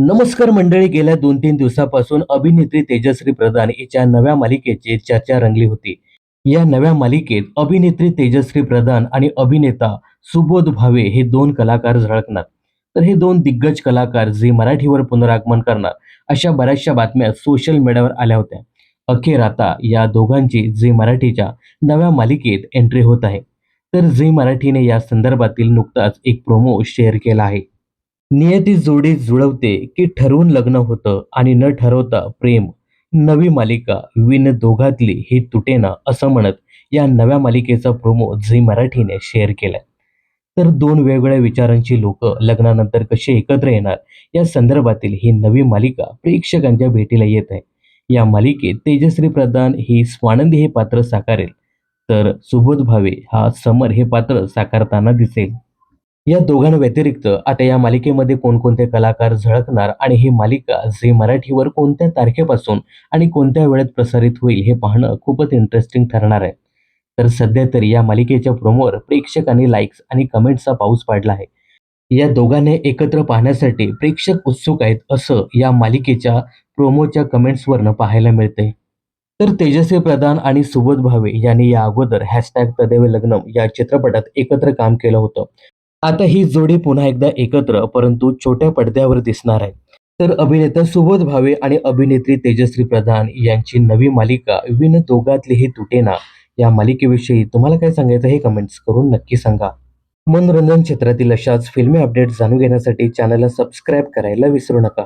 नमस्कार मंडळी. गेल्या दोन तीन दिवसापासून अभिनेत्री तेजश्री प्रधान हिच्या नव्या मालिकेची चर्चा रंगली होती. या नव्या मालिकेत अभिनेत्री तेजश्री प्रधान आणि अभिनेता सुबोध भावे हे दोन कलाकार झळकणार. तर हे दोन दिग्गज कलाकार जे मराठीवर पुनरागमन करणार अशा बऱ्याचशा बातम्या सोशल मीडियावर आल्या होत्या. अखेर आता या दोघांची झी मराठीच्या नव्या मालिकेत एंट्री होत आहे. तर झी मराठीने या संदर्भातील नुकताच एक प्रोमो शेअर केला आहे. नियती जोडी जुळवते की ठरवून लग्न होतं आणि न ठरवता प्रेम. नवी मालिका विन दोघातली ही तुटेना असं म्हणत या नव्या मालिकेचा प्रोमो झी मराठीने शेअर केलाय. तर दोन वेगवेगळ्या विचारांची लोक लग्नानंतर कशी एकत्र येणार या संदर्भातील ही नवी मालिका प्रेक्षकांच्या भेटीला येत आहे. या मालिकेत तेजश्री प्रधान ही स्वानंदी हे पात्र साकारेल. तर सुबोध भावे हा समर हे पात्र साकारताना दिसेल. या दोघांव्यतिरिक्त आता या मालिकेमध्ये कोणकोणते कलाकार झळकणार आणि ही मालिका झी मराठीवर कोणत्या तारखेपासून आणि कोणत्या वेळेत प्रसारित होईल हे पाहणं खूपच इंटरेस्टिंग ठरणार आहे. तर सध्या तरी या मालिकेच्या प्रोमोवर प्रेक्षकांनी लाईक्स आणि कमेंट्सचा पाऊस पाडला आहे. या दोघांनी एकत्र पाहण्यासाठी प्रेक्षक उत्सुक आहेत असं या मालिकेच्या प्रोमोच्या कमेंट्सवरनं पाहायला मिळते तर तेजस्वी प्रधान आणि सुबोध भावे यांनी या अगोदर हॅशटॅग तदेव लग्नम या चित्रपटात एकत्र काम केलं होतं. आता ही जोडी पुन्हा एकदा एकत्र परंतु छोट्या पडद्यावर दिसणार आहे. तर अभिनेता सुबोध भावे आणि अभिनेत्री तेजश्री प्रधान यांची नवी मालिका विन दोघातली हे तुटेना या मालिकेविषयी तुम्हाला काय सांगायचं हे कमेंट्स करून नक्की सांगा. मनोरंजन क्षेत्रातील अशाच फिल्मी अपडेट्स जाणून घेण्यासाठी चॅनलला सबस्क्राईब करायला विसरू नका.